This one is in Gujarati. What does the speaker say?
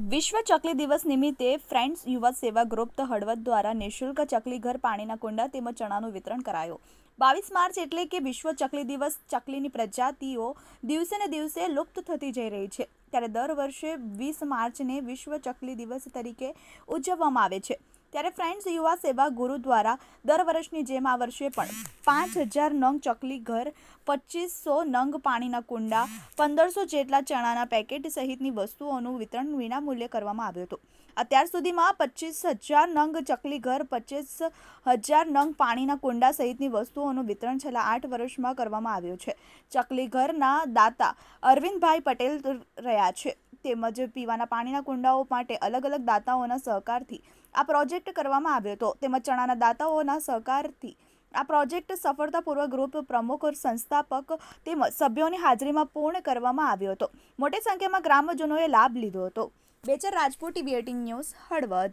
વિશ્વ ચકલી દિવસ નિમિત્તે ફ્રેન્ડ્સ યુવા સેવા ગ્રુપ હળવદ દ્વારા નિઃશુલ્ક ચકલી ઘર પાણીના કુંડા તેમજ ચણાનું વિતરણ કરાયું. બાવીસ માર્ચ એટલે કે વિશ્વ ચકલી દિવસ ચકલીની પ્રજાતિઓ દિવસે ને દિવસે લુપ્ત થતી જઈ રહી છે. ત્યારે દર વર્ષે વીસ માર્ચને વિશ્વ ચકલી દિવસ તરીકે ઉજવવામાં આવે છે. ત્યારે ફ્રેન્ડ્સ યુવા સેવા ગુરુ દ્વારા દર વર્ષની જેમ આ વર્ષે પણ પાંચ હજાર નંગ ચકલી ઘર, પચીસો નંગ પાણીના કુંડા, પંદરસો જેટલા ચણાના પેકેટ સહિતની વસ્તુઓનું વિતરણ વિનામૂલ્યે કરવામાં આવ્યું હતું. અત્યાર સુધીમાં પચીસ હજાર નંગ ચકલી ઘર, પચીસ હજાર નંગ પાણીના કુંડા સહિતની વસ્તુઓનું વિતરણ છેલ્લા આઠ વર્ષમાં કરવામાં આવ્યું છે. ચકલી ઘરના દાતા અરવિંદભાઈ પટેલ રહ્યા છે. તેમજ પીવાના પાણીના કુંડાઓ માટે અલગ અલગ દાતાઓના સહકારથી આ પ્રોજેક્ટ કરવામાં આવ્યો હતો. તેમજ ચણાના દાતાઓના સહકારથી આ પ્રોજેક્ટ સફળતાપૂર્વક ગ્રુપ પ્રમુખ, સંસ્થાપક તેમજ સભ્યોની હાજરીમાં પૂર્ણ કરવામાં આવ્યો હતો. મોટી સંખ્યામાં ગ્રામજનોએ લાભ લીધો હતો. Bechar Rajput TV news Halvad.